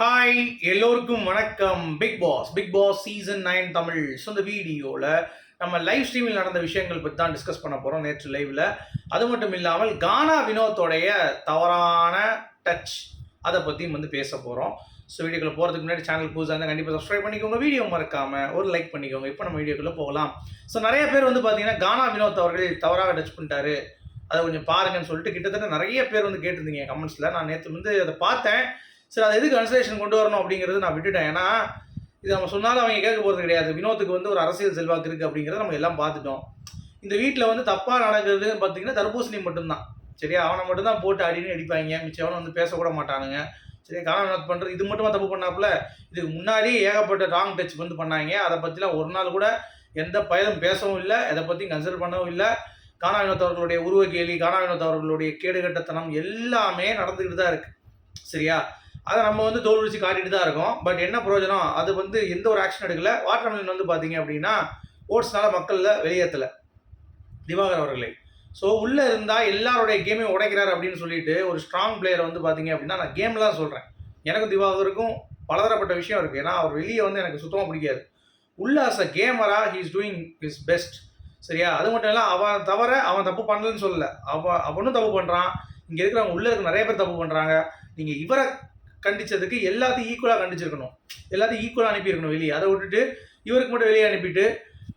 Hi எல்லோருக்கும் வணக்கம். Bigg Boss Bigg Boss season nine Tamil so இந்த வீடியோவில் நம்ம லைவ் ஸ்ட்ரீமில் நடந்த விஷயங்கள் பற்றி தான் டிஸ்கஸ் பண்ண போகிறோம் நேற்று லைவில் அது மட்டும் இல்லாமல் கானா வினோத்தோடைய தவறான டச் அதை பற்றியும் வந்து பேச போகிறோம் ஸோ வீடியோக்குள்ளே போகிறதுக்கு முன்னாடி சேனல் புதுசாக இருந்தால் கண்டிப்பாக சப்ஸ்கிரைப் பண்ணிக்கோங்க. வீடியோ மறக்காமல் ஒரு லைக் பண்ணிக்கோங்க. இப்போ நம்ம வீடியோக்குள்ளே போகலாம். ஸோ நிறைய பேர் வந்து பார்த்தீங்கன்னா கானா வினோத் அவர்கள் தவறாக டச் பண்ணிட்டாரு. அதை கொஞ்சம் பாருங்கன்னு சொல்லிட்டு கிட்டத்தட்ட நிறைய பேர் வந்து கேட்டிருந்தீங்க கமெண்ட்ஸில் நான் நேற்று வந்து அதை பார்த்தேன். சரி அதை எதுக்கு கன்சிடரேஷன் கொண்டு வரணும் அப்படிங்கிறது நான் விட்டுட்டேன். ஏன்னா இது நம்ம சொன்னாலும் அவங்க கேட்க போகிறது கிடையாது. வினோத்துக்கு வந்து ஒரு அரசியல் செல்வாக்கு இருக்குது அப்படிங்கிறத நம்ம எல்லாம் பார்த்துட்டோம். இந்த வீட்டில் வந்து தப்பாக நடக்கிறதுன்னு பார்த்தீங்கன்னா தர்பூசணி மட்டும்தான். சரியா அவனை மட்டும்தான் போட்டு அடின்னு அடிப்பாங்க. மிச்சம் வந்து பேசக்கூட மாட்டானுங்க. சரி காலநாத் பண்ணுறது இது மட்டுமா தப்பு பண்ணாப்புல? இதுக்கு முன்னாடி ஏகப்பட்ட ராங் டச் வந்து பண்ணாங்க. அதை பற்றிலாம் ஒரு நாள் கூட எந்த பயனும் பேசவும் இல்லை. எதை பற்றியும் கன்சிடர் பண்ணவும் இல்லை. காணா வினோத் அவர்களுடைய உருவ கேலி காணா வினோத் அவர்களுடைய கேடுகட்டத்தனம் எல்லாமே நடந்துக்கிட்டு தான் இருக்குது சரியா? அதை நம்ம வந்து தோல் விழிச்சு காட்டிட்டு தான் இருக்கோம். பட் என்ன பிரயோஜனம்? அது வந்து எந்த ஒரு ஆக்ஷன் எடுக்கல. வாட்டர்மெலன் வந்து பார்த்தீங்க அப்படின்னா ஓட்ஸ்னால மக்களில் வெளியேற்றலை திவாகர் அவர்களை. ஸோ உள்ளே இருந்தால் எல்லாருடைய கேமையும் உடைக்கிறார் அப்படின்னு சொல்லிட்டு ஒரு ஸ்ட்ராங் பிளேயர் வந்து பார்த்தீங்க அப்படின்னா நான் கேமில் தான் சொல்கிறேன் எனக்கும் திவாகருக்கும் பலதரப்பட்ட விஷயம் இருக்குது ஏன்னா அவர் வெளியே வந்து எனக்கு சுத்தமாக பிடிக்காது. உள்ள as a camera he is doing is best சரியா? அது மட்டும் இல்லை அவன் தவிர அவன் தப்பு பண்ணலன்னு சொல்லலை. அவன் அவனும் தப்பு பண்ணுறான் இங்கே இருக்கிறவங்க உள்ளே இருக்க நிறைய பேர் தப்பு பண்ணுறாங்க நீங்கள் இவரை கண்டிச்சதுக்கு எல்லாத்தையும் ஈக்குவலாக கண்டிச்சிருக்கணும். எல்லாத்தையும் ஈக்குவலாக அனுப்பியிருக்கணும் வெளியே. அதை விட்டுட்டு இவருக்கு மட்டும் வெளியே அனுப்பிட்டு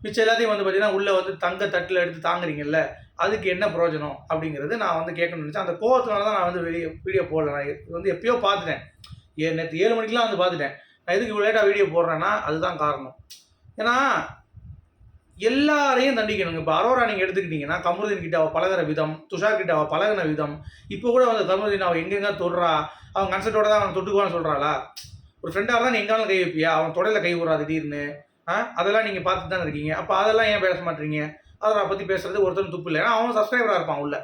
மிச்சம் எல்லாத்தையும் வந்து பார்த்தீங்கன்னா உள்ளே வந்து தங்க தட்டில் எடுத்து தாங்குறீங்கல்ல அதுக்கு என்ன பிரயோஜனம் அப்படிங்கிறது நான் வந்து கேட்கணும்னு நினச்சேன். அந்த கோவத்தினால தான் நான் வந்து வெளியே வீடியோ போடல. நான் இது வந்து எப்பயோ பார்த்துட்டேன். ஏ நேற்று ஏழு மணிக்கெலாம் வந்து பார்த்துட்டேன். நான் எதுக்கு இவ்வளோ லேட்டாக வீடியோ போடுறேன்னா அதுதான் காரணம். ஏன்னா எல்லாரையும் தண்டிக்கணுங்க. இப்போ அரோரா நீங்கள் எடுத்துக்கிட்டீங்கன்னா கமருதீன் கிட்ட அவள் பழகிற விதம் துஷார் கிட்ட அவள் பழகுன விதம் இப்போ கூட வந்து கமருதீன் அவள் எங்கெங்க தொடுறா அவன் கன்செப்டோட தான் அவன் தொட்டுக்குவான்னு சொல்கிறாளா ஒரு ஃப்ரெண்டாக இருந்தால் நீ எங்காலும் கை வைப்பியா? அவன் தொடையில் கை விடுறா திடீர்னு. ஆ? அதெல்லாம் நீங்கள் பார்த்துட்டு தான் இருக்கீங்க. அப்போ அதெல்லாம் ஏன் பேச மாட்டீங்க? அதை பற்றி பேசுறது ஒருத்தரும் துப்பு இல்லை ஏன்னா அவன் சப்ஸ்கிரைபராக இருப்பான் உள்ள.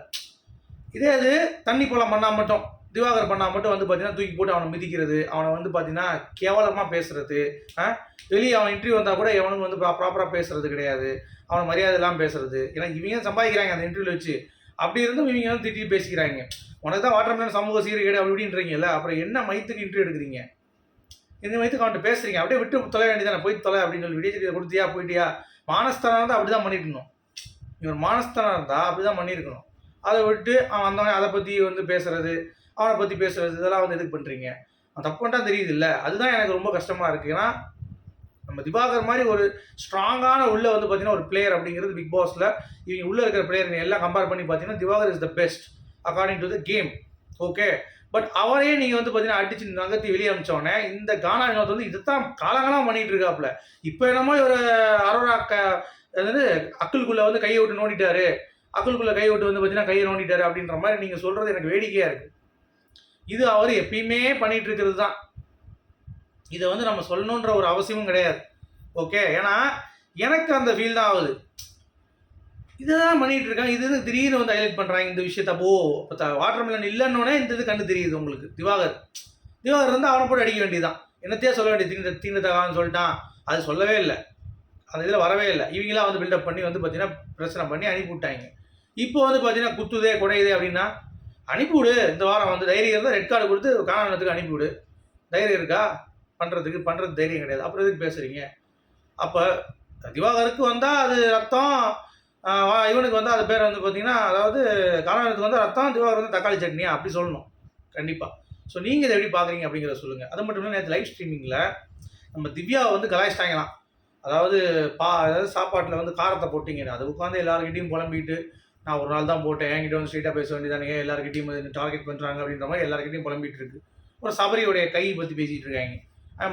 இதே அது தண்ணி குளம் பண்ணால் மட்டும் திவாகர் பண்ணால் மட்டும் வந்து பார்த்தீங்கன்னா தூக்கி போட்டு அவனை மிதிக்கிறது அவனை வந்து பார்த்தீங்கன்னா கேவலமாக பேசுறது ஆ? வெளியே அவன் இன்டர்வியூ வந்தால் கூட எவனுக்கு வந்து ப்ராப்பராக பேசுறது கிடையாது. அவனை மரியாதை இல்லாமல் பேசுறது. ஏன்னா இவங்க சம்பாதிக்கிறாங்க அந்த இன்டர்வியூவில் வச்சு? அப்படி இருந்தும் இவங்க வந்து திட்டி பேசிக்கிறாங்க. உனக்கு தான் வாட்டர் மேலே சமூக சீர்கேடு அப்படி இப்படின்றீங்கல்ல? அப்புறம் என்ன மைத்துக்கு இன்டர்வியூ எடுக்கிறீங்க? இந்த மைத்துக்கு அவன்கிட்ட பேசுறீங்க. அப்படியே விட்டு தொலை வேண்டியதானே போய் தொலை அப்படின்னு சொல்லி விடிய கொடுத்தியா போயிட்டியா? மானஸ்தனாக இருந்தால் அப்படி தான் பண்ணிருக்கணும் இவர் மானஸ்தனாக இருந்தால் அப்படி தான் பண்ணியிருக்கணும். அதை விட்டு அவன் வந்தவன் அதை பற்றி வந்து பேசுறது அவனை பற்றி பேசுறது இதெல்லாம் வந்து எதுக்கு பண்ணுறீங்க அவன் தப்பு பண்ணிட்டா தெரியுது இல்லை அதுதான் எனக்கு ரொம்ப கஷ்டமாக இருக்குது ஏன்னா நம்ம திவாகர் மாதிரி ஒரு ஸ்ட்ராங்கான உள்ள வந்து பார்த்தீங்கன்னா ஒரு பிளேயர் அப்படிங்கிறது பிக் பாஸில் இவங்க உள்ளே இருக்கிற பிளேயர் எல்லாம் கம்பேர் பண்ணி பார்த்தீங்கன்னா Divakar is the best according to the game okay but அவரே நீங்கள் வந்து பார்த்தீங்கன்னா அடிச்சு நகர்த்தி வெளியே அமிச்சோடனே இந்த கானா வினோத் வந்து இதுதான் காலங்காலம் பண்ணிட்டு இருக்காப்புல. இப்போ என்னமோ ஒரு அரோரா க அதாவது அக்குளுக்குள்ளே வந்து கையை விட்டு நோண்டிட்டாரு. அக்குளுக்குள்ளே கை விட்டு வந்து பார்த்தீங்கன்னா கையை நோண்டிட்டாரு அப்படின்ற மாதிரி நீங்கள் சொல்கிறது எனக்கு வேடிக்கையாக இருக்குது இது அவர் எப்பயுமே பண்ணிட்டு இருக்கிறது தான். இதை வந்து நம்ம சொல்லணுன்ற ஒரு அவசியமும் கிடையாது. ஓகே ஏன்னா எனக்கு அந்த ஃபீல் தான் ஆகுது. இதை தான் பண்ணிட்டு இருக்காங்க. இது திடீர்னு வந்து ஹைலைட் பண்ணுறாங்க இந்த விஷயத்த. ஓ வாட்டர் மிலன் இல்லைன்னொடனே இந்த இது கண்டு தெரியுது உங்களுக்கு. திவாகர். திவாகர் வந்து அவனை போட்டு அடிக்க வேண்டியதுதான். என்னத்தையே சொல்ல வேண்டிய தீண்ட தீண்டத்தகான்னு சொல்லிட்டான். அது சொல்லவே இல்லை. அந்த இதில் வரவே இல்லை. இவங்களாம் வந்து பில்டப் பண்ணி வந்து பார்த்தீங்கன்னா பிரச்சனை பண்ணி அனுப்பி விட்டாங்க. இப்போ வந்து பார்த்தீங்கன்னா குத்துதே குடையுதே அப்படின்னா அனுப்பிவிடு. இந்த வாரம் வந்து தைரியம் இருந்தால் ரெட் கார்டு கொடுத்து காணத்துக்கு அனுப்பிவிடு. தைரியம் இருக்கா? பண்ணுறதுக்கு பண்ணுறது தைரியம் கிடையாது. அப்புறம் எதுக்கு பேசுகிறீங்க அப்போ திவாகருக்கு வந்தால் அது ரத்தம் இவனுக்கு வந்து அது பேர் வந்து பார்த்தீங்கன்னா அதாவது காணானத்துக்கு வந்து ரத்தம் திவாகர் வந்து தக்காளி சட்னியா அப்படி சொல்லணும். கண்டிப்பாக ஸோ நீங்கள் இதை எப்படி பார்க்குறீங்க அப்படிங்கிறத சொல்லுங்கள் அது மட்டும் இல்லை நேற்று லைவ் ஸ்ட்ரீமிங்கில் நம்ம திவ்யாவை வந்து கலாய்ச்சிட்டாங்களாம். அதாவது பா அதாவது சாப்பாட்டில் வந்து காரத்தை போட்டிங்க. அது உட்காந்து எல்லாருக்கிட்டையும் புலம்பிட்டு நான் ஒரு நாள் தான் போட்டேன். என்கிட்ட வந்து ஸ்ட்ரீட்டாக பேச வேண்டியதானே? எல்லாருக்கிட்டையும் டார்கெட் பண்ணுறாங்க அப்படின்ற மாதிரி எல்லாருக்கிட்டையும் புலம்பிட்டு இருக்கு. ஒரு சபரியோடைய கை பற்றி பேசிகிட்டு இருக்காங்க.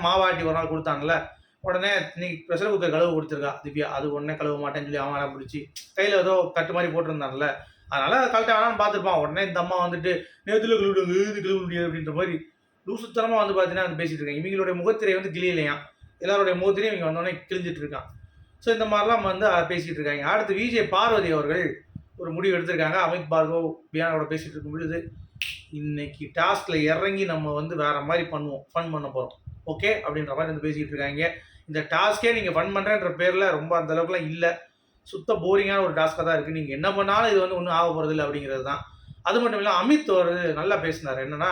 மாவாட்டி ஒரு நாள் கொடுத்தாங்கல்ல உடனே நீ ப்ரெஷர் குக்கர் கழுவு கொடுத்துருக்கா திவ்யா அது உடனே கழுவ மாட்டேன்னு சொல்லி அவன் பிடிச்சி கையில் ஏதோ கட்டு மாதிரி போட்டிருந்தான்ல அதனால கழட்ட வேணாம்னு பார்த்துருப்பான். உடனே இந்த அம்மா வந்துட்டு நேத்துல கழுவிடுங்க இது கழுவ முடியாது அப்படின்ற மாதிரி லூசுத்தனமாக வந்து பார்த்தீங்கன்னா வந்து பேசிட்டு இருக்காங்க. இவங்களுடைய முகத்திரை வந்து கிளியலையாம் எல்லாருடைய முகத்திரையும் இவங்க வந்தோடனே கிழிஞ்சிட்டு இருக்கான். ஸோ இந்த மாதிரிலாம் வந்து பேசிகிட்டு இருக்காங்க. அடுத்து விஜய் பார்வதி அவர்கள் ஒரு முடிவு எடுத்திருக்காங்க. அமித் பார்கவ் பியானோட பேசிகிட்டு இருக்கும் பொழுது இன்னைக்கு டாஸ்கில் இறங்கி நம்ம வந்து வேறு மாதிரி பண்ணுவோம் ஃபன் பண்ண போகிறோம் ஓகே அப்படின்ற மாதிரி வந்து பேசிக்கிட்டு இருக்காங்க. இந்த டாஸ்க்கே நீங்கள் ஃபன் பண்ணுறேன்ற பேரில் ரொம்ப அந்த அளவுக்குலாம் இல்லை. சுத்த போரிங்கான ஒரு டாஸ்க்காக தான் இருக்குது நீங்கள் என்ன பண்ணாலும் இது வந்து ஒன்றும் ஆக போகிறது இல்லை அப்படிங்கிறது தான். அது மட்டும் இல்லை அமித் ஒரு நல்லா பேசினார். என்னென்னா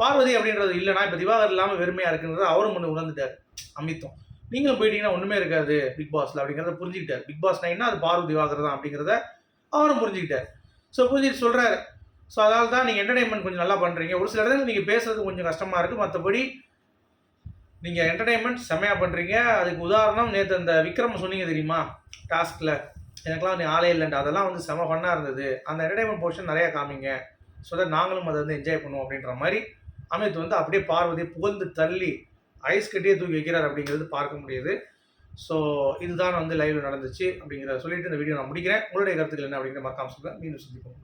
பார்வதி அப்படின்றது இல்லைனா இப்போ திவாகர் இல்லாமல் வெறுமையாக இருக்குன்றது அவரும் ஒன்று உணர்ந்துட்டார். அமித்தும். நீங்களும் போயிட்டீங்கன்னா ஒன்றுமே இருக்காது பிக் பாஸில் அப்படிங்கிறத புரிஞ்சுக்கிட்டார். பிக் பாஸ் நைன்னா அது பார்வதி திவாகர் தான் அப்படிங்கிறத அவரும் புரிஞ்சுக்கிட்டார். ஸோ புரிஞ்சுட்டு சொல்கிறாரு ஸோ அதனால தான் நீங்கள் என்டர்டைன்மெண்ட் கொஞ்சம் நல்லா பண்ணுறீங்க ஒரு சில இடத்துல நீங்கள் பேசுறது கொஞ்சம் கஷ்டமாக இருக்குது மற்றபடி நீங்கள் என்டர்டைன்மெண்ட் செம்மையாக பண்ணுறீங்க அதுக்கு உதாரணம் நேற்று அந்த விக்ரம் சொன்னீங்க தெரியுமா? டாஸ்கில் எனக்குலாம் நீ ஆளே இல்லைன்ட்டு. அதெல்லாம் வந்து செம ஃபன்னாக இருந்தது. அந்த என்டர்டைன்மெண்ட் போர்ஷன் நிறையா காமிங்க. ஸோ தட் நாங்களும் அதை வந்து என்ஜாய் பண்ணுவோம் அப்படின்ற மாதிரி அமித் வந்து அப்படியே பார்வதியை புகழ்ந்து தள்ளி ஐஸ் கட்டியே தூக்கி வைக்கிறார் அப்படிங்கிறது பார்க்க முடியுது. ஸோ இதுதான் வந்து லைவில் நடந்துச்சு அப்படிங்கிறத சொல்லிட்டு இந்த வீடியோ நான் முடிக்கிறேன். உங்களுடைய கருத்துக்கள் என்ன அப்படிங்கிற மறக்காம சொல்கிறேன் மீண்டும் சந்திப்போம்.